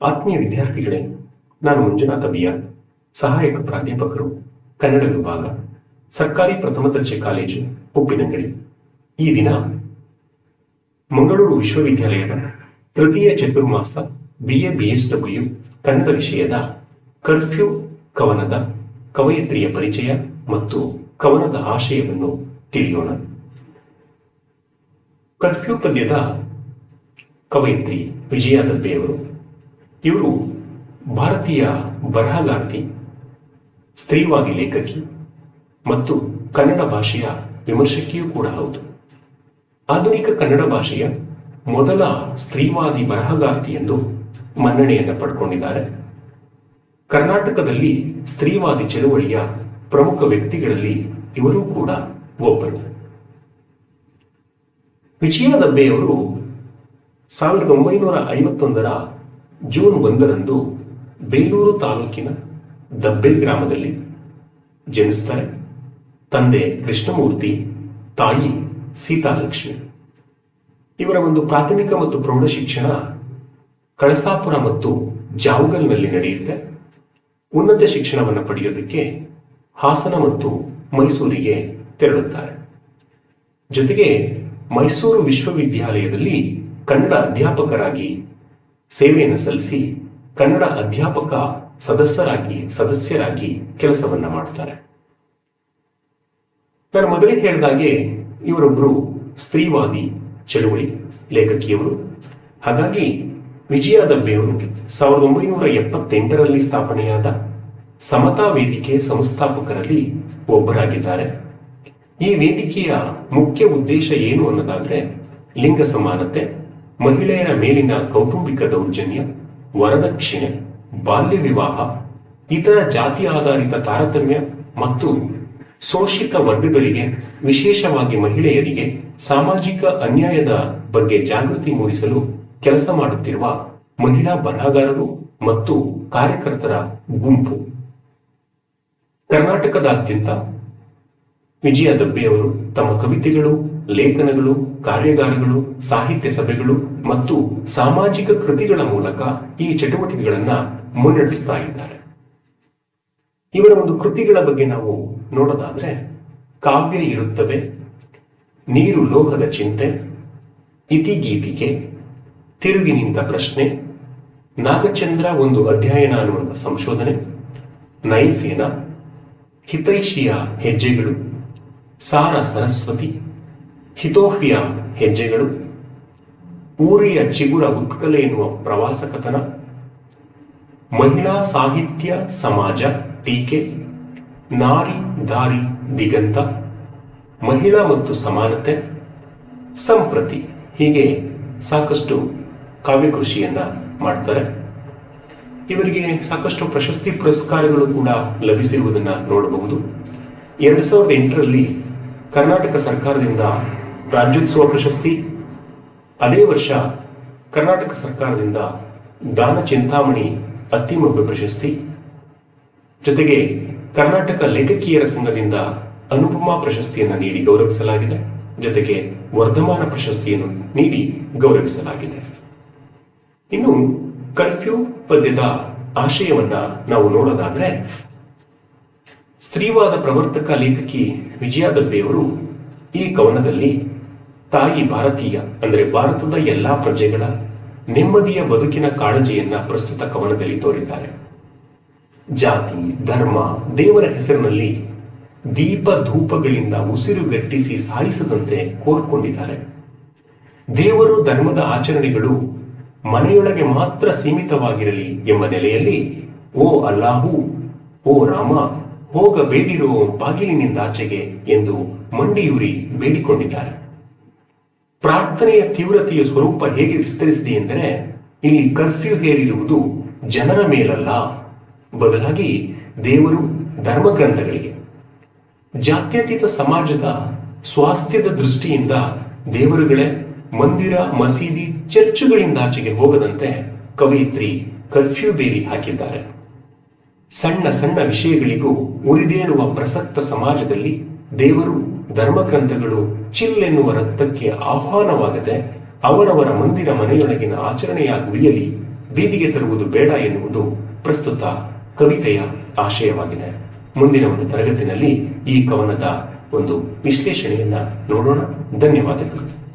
ಆತ್ಮೀಯ ವಿದ್ಯಾರ್ಥಿಗಳೇ, ನಾನು ಮಂಜುನಾಥ ಬಿಆರ್ ಸಹಾಯಕ ಪ್ರಾಧ್ಯಾಪಕರು, ಕನ್ನಡ ವಿಭಾಗ, ಸರ್ಕಾರಿ ಪ್ರಥಮ ದರ್ಜೆ ಕಾಲೇಜು, ಉಪ್ಪಿನಂಗಡಿ. ಈ ದಿನ ಮಂಗಳೂರು ವಿಶ್ವವಿದ್ಯಾಲಯದ ತೃತೀಯ ಚತುರ್ಮಾಸ ಬಿಎ ಬಿಎಸ್ಡಬ್ಲ್ಯೂ ಕನ್ನಡ ವಿಷಯದ ಕರ್ಫ್ಯೂ, ಕವನದ ಕವಯತ್ರಿಯ ಪರಿಚಯ ಮತ್ತು ಕವನದ ಆಶಯವನ್ನು ತಿಳಿಯೋಣ. ಕರ್ಫ್ಯೂ ಪದ್ಯದ ಕವಯತ್ರಿ ವಿಜಯ ದಬ್ಬೆಯವರು ಇವರು ಭಾರತೀಯ ಬರಹಗಾರ್ತಿ, ಸ್ತ್ರೀವಾದಿ ಲೇಖಕಿ ಮತ್ತು ಕನ್ನಡ ಭಾಷೆಯ ವಿಮರ್ಶಕಿಯೂ ಕೂಡ ಹೌದು. ಆಧುನಿಕ ಕನ್ನಡ ಭಾಷೆಯ ಮೊದಲ ಸ್ತ್ರೀವಾದಿ ಬರಹಗಾರ್ತಿ ಎಂದು ಮನ್ನಣೆಯನ್ನು ಪಡ್ಕೊಂಡಿದ್ದಾರೆ. ಕರ್ನಾಟಕದಲ್ಲಿ ಸ್ತ್ರೀವಾದಿ ಚಳುವಳಿಯ ಪ್ರಮುಖ ವ್ಯಕ್ತಿಗಳಲ್ಲಿ ಇವರೂ ಕೂಡ ಒಬ್ಬರು. ವಿಜಯ ದಬ್ಬೆಯವರು ಸಾವಿರದ ಒಂಬೈನೂರ ಐವತ್ತೊಂದರ ಜೂನ್ ಒಂದರಂದು ಬೇಲೂರು ತಾಲೂಕಿನ ದಬ್ಬೆ ಗ್ರಾಮದಲ್ಲಿ ಜನಿಸ್ತಾರೆ ತಂದೆ ಕೃಷ್ಣಮೂರ್ತಿ, ತಾಯಿ ಸೀತಾಲಕ್ಷ್ಮಿ. ಇವರ ಒಂದು ಪ್ರಾಥಮಿಕ ಮತ್ತು ಪ್ರೌಢ ಶಿಕ್ಷಣ ಕಳಸಾಪುರ ಮತ್ತು ಜಾವಗಲ್ನಲ್ಲಿ ನಡೆಯುತ್ತೆ. ಉನ್ನತ ಶಿಕ್ಷಣವನ್ನು ಪಡೆಯೋದಕ್ಕೆ ಹಾಸನ ಮತ್ತು ಮೈಸೂರಿಗೆ ತೆರಳುತ್ತಾರೆ. ಜೊತೆಗೆ ಮೈಸೂರು ವಿಶ್ವವಿದ್ಯಾಲಯದಲ್ಲಿ ಕನ್ನಡ ಅಧ್ಯಾಪಕರಾಗಿ ಸೇವೆಯನ್ನು ಸಲ್ಲಿಸಿ ಕನ್ನಡ ಅಧ್ಯಾಪಕ ಸದಸ್ಯರಾಗಿ ಸದಸ್ಯರಾಗಿ ಕೆಲಸವನ್ನ ಮಾಡ್ತಾರೆ. ನಾನು ಮೊದಲೇ ಹೇಳಿದಾಗೆ ಇವರೊಬ್ಬರು ಸ್ತ್ರೀವಾದಿ ಚಳುವಳಿ ಲೇಖಕಿಯವರು. ಹಾಗಾಗಿ ವಿಜಯ ದಬ್ಬೆಯವರು ಸಾವಿರದ ಒಂಬೈನೂರ ಎಪ್ಪತ್ತೆಂಟರಲ್ಲಿ ಸ್ಥಾಪನೆಯಾದ ಸಮತಾ ವೇದಿಕೆ ಸಂಸ್ಥಾಪಕರಲ್ಲಿ ಒಬ್ಬರಾಗಿದ್ದಾರೆ. ಈ ವೇದಿಕೆಯ ಮುಖ್ಯ ಉದ್ದೇಶ ಏನು ಅನ್ನೋದಾದ್ರೆ ಲಿಂಗ ಸಮಾನತೆ. ಮಹಿಳೆಯರ ಮೇಲಿನ ಕೌಟುಂಬಿಕ ದೌರ್ಜನ್ಯ ವರದಕ್ಷಿಣೆ ಬಾಲ್ಯ ವಿವಾಹ, ಇತರ ಜಾತಿ ಆಧಾರಿತ ತಾರತಮ್ಯ ಮತ್ತು ಶೋಷಿತ ವರ್ಗಗಳಿಗೆ ವಿಶೇಷವಾಗಿ ಮಹಿಳೆಯರಿಗೆ ಸಾಮಾಜಿಕ ಅನ್ಯಾಯದ ಬಗ್ಗೆ ಜಾಗೃತಿ ಮೂಡಿಸಲು ಕೆಲಸ ಮಾಡುತ್ತಿರುವ ಮಹಿಳಾ ಬರಹಗಾರರು ಮತ್ತು ಕಾರ್ಯಕರ್ತರ ಗುಂಪು. ಕರ್ನಾಟಕದಾದ್ಯಂತ ವಿಜಯ ದಬ್ಬೆಯವರು ತಮ್ಮ ಕವಿತೆಗಳು ಲೇಖನಗಳು, ಕಾರ್ಯಾಗಾರಗಳು, ಸಾಹಿತ್ಯ ಸಭೆಗಳು ಮತ್ತು ಸಾಮಾಜಿಕ ಕೃತಿಗಳ ಮೂಲಕ ಈ ಚಟುವಟಿಕೆಗಳನ್ನ ಮುನ್ನಡೆಸ್ತಾ ಇದ್ದಾರೆ. ಇವರ ಒಂದು ಕೃತಿಗಳ ಬಗ್ಗೆ ನಾವು ನೋಡೋದಾದ್ರೆ, ಕಾವ್ಯ ಇರುತ್ತವೆ, ನೀರು ಲೋಹದ ಚಿಂತೆ ಇತಿಗೀತಿಕೆ ತಿರುಗಿ ನಿಂತ ಪ್ರಶ್ನೆ, ನಾಗಚಂದ್ರ ಒಂದು ಅಧ್ಯಯನ ಅನ್ನುವಂಥ ಸಂಶೋಧನೆ, ನಯಸೇನ, ಹಿತೈಷಿಯ ಹೆಜ್ಜೆಗಳು, ಸಾರ ಸರಸ್ವತಿ ಹಿತೋಫಿಯ ಹೆಜ್ಜೆಗಳು. ಪೂರಿಯ ಚಿಗುರ ಉತ್ಕಲೆ ಎನ್ನುವ ಪ್ರವಾಸ ಕಥನ. ಮಹಿಳಾ ಸಾಹಿತ್ಯ ಸಮಾಜ ಟೀಕೆ. ನಾರಿ ದಾರಿ ದಿಗಂತ. ಮಹಿಳಾ ಮತ್ತು ಸಮಾನತೆ. ಸಂಪ್ರತಿ ಹೀಗೆ ಸಾಕಷ್ಟು ಕಾವ್ಯ ಕೃಷಿಯನ್ನ ಮಾಡ್ತಾರೆ. ಇವರಿಗೆ ಸಾಕಷ್ಟು ಪ್ರಶಸ್ತಿ ಪುರಸ್ಕಾರಗಳು ಕೂಡ ಲಭಿಸಿರುವುದನ್ನ ನೋಡಬಹುದು. ಎರಡು ಸಾವಿರದ ಎಂಟರಲ್ಲಿ ಕರ್ನಾಟಕ ಸರ್ಕಾರದಿಂದ ರಾಜ್ಯೋತ್ಸವ ಪ್ರಶಸ್ತಿ, ಅದೇ ವರ್ಷ ಕರ್ನಾಟಕ ಸರ್ಕಾರದಿಂದ ದಾನ ಚಿಂತಾಮಣಿ ಅತ್ತಿಮಬ್ಬೆ ಪ್ರಶಸ್ತಿ. ಜೊತೆಗೆ ಕರ್ನಾಟಕ ಲೇಖಕಿಯರ ಸಂಘದಿಂದ ಅನುಪಮಾ ಪ್ರಶಸ್ತಿಯನ್ನು ನೀಡಿ ಗೌರವಿಸಲಾಗಿದೆ. ಜೊತೆಗೆ ವರ್ಧಮಾನ ಪ್ರಶಸ್ತಿಯನ್ನು ನೀಡಿ ಗೌರವಿಸಲಾಗಿದೆ. ಇನ್ನು ಕರ್ಫ್ಯೂ ಪದ್ಯದ ಆಶಯವನ್ನ ನಾವು ನೋಡೋದಾದ್ರೆ ಸ್ತ್ರೀವಾದ ಪ್ರವರ್ತಕ ಲೇಖಕಿ ವಿಜಯ ದಬ್ಬೆಯವರು ಈ ಕವನದಲ್ಲಿ ತಾಯಿ ಭಾರತೀಯ ಅಂದರೆ ಭಾರತದ ಎಲ್ಲಾ ಪ್ರಜೆಗಳ ನೆಮ್ಮದಿಯ ಬದುಕಿನ ಕಾಳಜಿಯನ್ನ ಪ್ರಸ್ತುತ ಕವನದಲ್ಲಿ ತೋರಿದ್ದಾರೆ. ಜಾತಿ, ಧರ್ಮ, ದೇವರ ಹೆಸರಿನಲ್ಲಿ ದೀಪ ಧೂಪಗಳಿಂದ ಉಸಿರುಗಟ್ಟಿಸಿ ಸಾಯಿಸದಂತೆ ಕೋರ್ಕೊಂಡಿದ್ದಾರೆ. ದೇವರು ಧರ್ಮದ ಆಚರಣೆಗಳು ಮನೆಯೊಳಗೆ ಮಾತ್ರ ಸೀಮಿತವಾಗಿರಲಿ ಎಂಬ ನೆಲೆಯಲ್ಲಿ, ಓ ಅಲ್ಲಾಹು, ಓ ರಾಮ ಹೋಗಬೇಡಿರೋ ಬಾಗಿಲಿನಿಂದಾಚೆಗೆ ಎಂದು ಮಂಡಿಯೂರಿ ಬೇಡಿಕೊಂಡಿದ್ದಾರೆ. ಪ್ರಾರ್ಥನೆಯ ತೀವ್ರತೆಯ ಸ್ವರೂಪ ಹೇಗೆ ವಿಸ್ತರಿಸಿದೆ ಎಂದರೆ, ಇಲ್ಲಿ ಕರ್ಫ್ಯೂ ಹೇರಿರುವುದು ಜನರ ಮೇಲಲ್ಲ, ಬದಲಾಗಿ ದೇವರು ಧರ್ಮಗ್ರಂಥಗಳಿಗೆ. ಜಾತ್ಯತೀತ ಸಮಾಜದ ಸ್ವಾಸ್ಥ್ಯದ ದೃಷ್ಟಿಯಿಂದ ದೇವರುಗಳೇ ಮಂದಿರ, ಮಸೀದಿ ಚರ್ಚುಗಳಿಂದಾಚೆಗೆ ಹೋಗದಂತೆ ಕವಯಿತ್ರಿ ಕರ್ಫ್ಯೂ ಬೇರಿ ಹಾಕಿದ್ದಾರೆ. ಸಣ್ಣ ಸಣ್ಣ ವಿಷಯಗಳಿಗೂ ಉರಿದೇಳುವ ಪ್ರಸಕ್ತ ಸಮಾಜದಲ್ಲಿ ದೇವರು ಧರ್ಮಗ್ರಂಥಗಳು ಚಿಲ್ಲೆನ್ನುವ ರಕ್ತಕ್ಕೆ ಆಹ್ವಾನವಾಗದೆ ಅವರವರ ಮಂದಿರ ಮನೆಯೊಳಗಿನ ಆಚರಣೆಯ ಉಳಿಯಲಿ ಬೀದಿಗೆ ತರುವುದು ಬೇಡ ಎನ್ನುವುದು ಪ್ರಸ್ತುತ ಕವಿತೆಯ ಆಶಯವಾಗಿದೆ. ಮುಂದಿನ ಒಂದು ತರಗತಿನಲ್ಲಿ ಈ ಕವನದ ಒಂದು ವಿಶ್ಲೇಷಣೆಯನ್ನ ನೋಡೋಣ. ಧನ್ಯವಾದಗಳು.